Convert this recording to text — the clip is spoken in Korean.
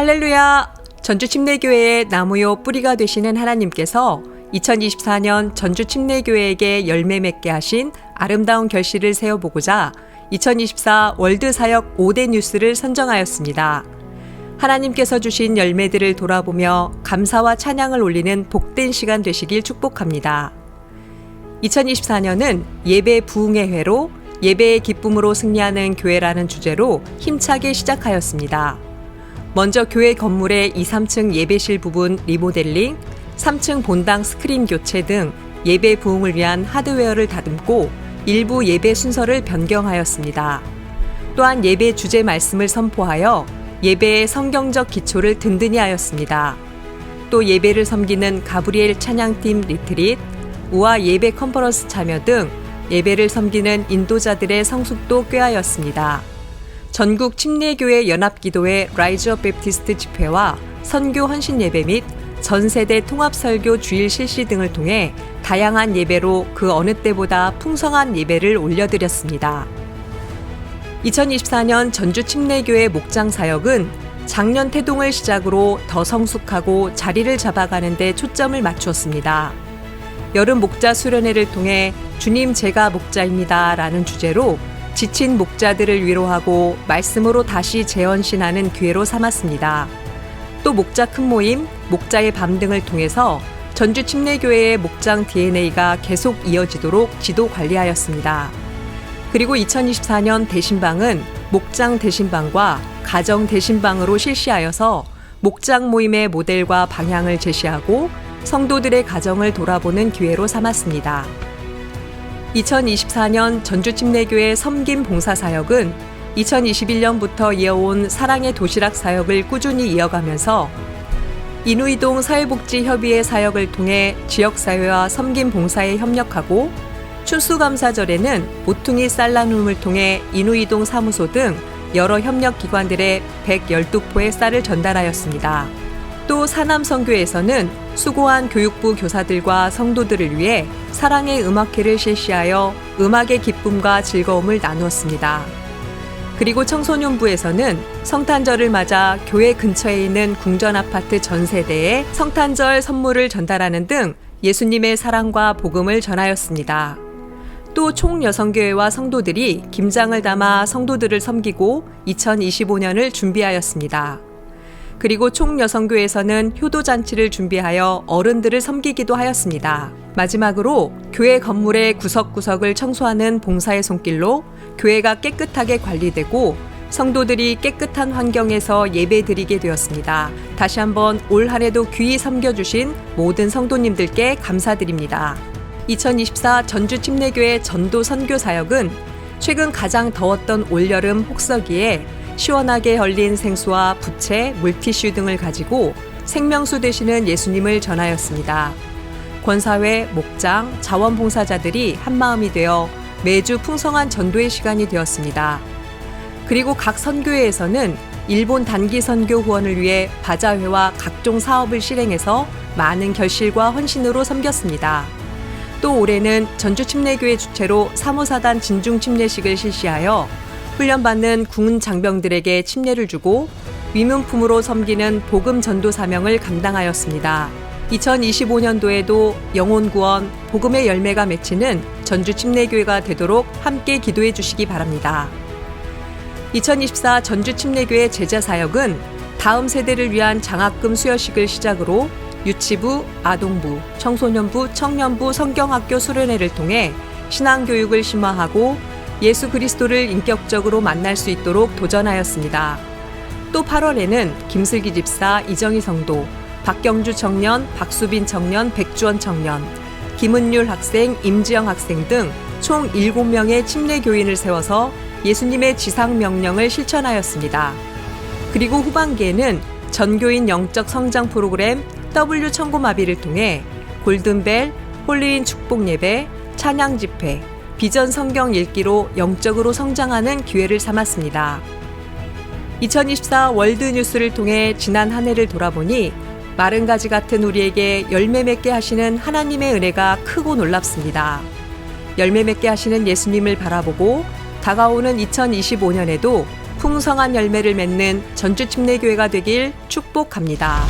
할렐루야! 전주 침례교회의 나무요 뿌리가 되시는 하나님께서 2024년 전주 침례교회에게 열매 맺게 하신 아름다운 결실을 세워보고자 2024 월드 사역 5대 뉴스를 선정하였습니다. 하나님께서 주신 열매들을 돌아보며 감사와 찬양을 올리는 복된 시간 되시길 축복합니다. 2024년은 예배 부흥의 해로 예배의 기쁨으로 승리하는 교회라는 주제로 힘차게 시작하였습니다. 먼저 교회 건물의 2, 3층 예배실 부분 리모델링, 3층 본당 스크린 교체 등 예배 부흥을 위한 하드웨어를 다듬고 일부 예배 순서를 변경하였습니다. 또한 예배 주제 말씀을 선포하여 예배의 성경적 기초를 든든히 하였습니다. 또 예배를 섬기는 가브리엘 찬양팀 리트릿, 우아 예배 컨퍼런스 참여 등 예배를 섬기는 인도자들의 성숙도 꾀하였습니다. 전국 침례교회 연합기도회 라이즈업 베프티스트 집회와 선교 헌신 예배 및 전세대 통합설교 주일 실시 등을 통해 다양한 예배로 그 어느 때보다 풍성한 예배를 올려드렸습니다. 2024년 전주 침례교회 목장 사역은 작년 태동을 시작으로 더 성숙하고 자리를 잡아가는 데 초점을 맞추었습니다. 여름 목자 수련회를 통해 주님 제가 목자입니다 라는 주제로 지친 목자들을 위로하고 말씀으로 다시 재헌신하는 기회로 삼았습니다. 또 목자 큰 모임, 목자의 밤 등을 통해서 전주 침례교회의 목장 DNA가 계속 이어지도록 지도 관리하였습니다. 그리고 2024년 대신방은 목장 대신방과 가정 대신방으로 실시하여서 목장 모임의 모델과 방향을 제시하고 성도들의 가정을 돌아보는 기회로 삼았습니다. 2024년 전주 침례교회 섬김 봉사 사역은 2021년부터 이어온 사랑의 도시락 사역을 꾸준히 이어가면서 인우이동 사회복지협의회 사역을 통해 지역사회와 섬김 봉사에 협력하고 추수감사절에는 모퉁이 쌀나눔을 통해 인우이동 사무소 등 여러 협력기관들의 112포의 쌀을 전달하였습니다. 또 사남선교에서는 수고한 교육부 교사들과 성도들을 위해 사랑의 음악회를 실시하여 음악의 기쁨과 즐거움을 나누었습니다. 그리고 청소년부에서는 성탄절을 맞아 교회 근처에 있는 궁전 아파트 전 세대에 성탄절 선물을 전달하는 등 예수님의 사랑과 복음을 전하였습니다. 또 총여성교회와 성도들이 김장을 담아 성도들을 섬기고 2025년을 준비하였습니다. 그리고 총여성교에서는 효도잔치를 준비하여 어른들을 섬기기도 하였습니다. 마지막으로 교회 건물의 구석구석을 청소하는 봉사의 손길로 교회가 깨끗하게 관리되고 성도들이 깨끗한 환경에서 예배 드리게 되었습니다. 다시 한번 올 한 해도 귀히 섬겨주신 모든 성도님들께 감사드립니다. 2024 전주 침례교회 전도 선교 사역은 최근 가장 더웠던 올여름 혹서기에 시원하게 얼린 생수와 부채, 물티슈 등을 가지고 생명수 되시는 예수님을 전하였습니다. 권사회, 목장, 자원봉사자들이 한마음이 되어 매주 풍성한 전도의 시간이 되었습니다. 그리고 각 선교회에서는 일본 단기 선교 후원을 위해 바자회와 각종 사업을 실행해서 많은 결실과 헌신으로 섬겼습니다. 또 올해는 전주 침례교회 주최로 사무사단 진중 침례식을 실시하여 훈련받는 군 장병들에게 침례를 주고 위문품으로 섬기는 복음 전도 사명을 감당하였습니다. 2025년도에도 영혼 구원, 복음의 열매가 맺히는 전주 침례교회가 되도록 함께 기도해 주시기 바랍니다. 2024 전주 침례교회 제자 사역은 다음 세대를 위한 장학금 수여식을 시작으로 유치부, 아동부, 청소년부, 청년부 성경학교 수련회를 통해 신앙교육을 심화하고 예수 그리스도를 인격적으로 만날 수 있도록 도전하였습니다. 또 8월에는 김슬기 집사, 이정희 성도, 박경주 청년, 박수빈 청년, 백주원 청년, 김은율 학생, 임지영 학생 등 총 7명의 침례 교인을 세워서 예수님의 지상 명령을 실천하였습니다. 그리고 후반기에는 전교인 영적 성장 프로그램 W 청고마비를 통해 골든벨, 홀리인 축복 예배, 찬양 집회, 비전 성경 읽기로 영적으로 성장하는 기회를 삼았습니다. 2024 월드 뉴스를 통해 지난 한 해를 돌아보니 마른 가지 같은 우리에게 열매 맺게 하시는 하나님의 은혜가 크고 놀랍습니다. 열매 맺게 하시는 예수님을 바라보고 다가오는 2025년에도 풍성한 열매를 맺는 전주 침례교회가 되길 축복합니다.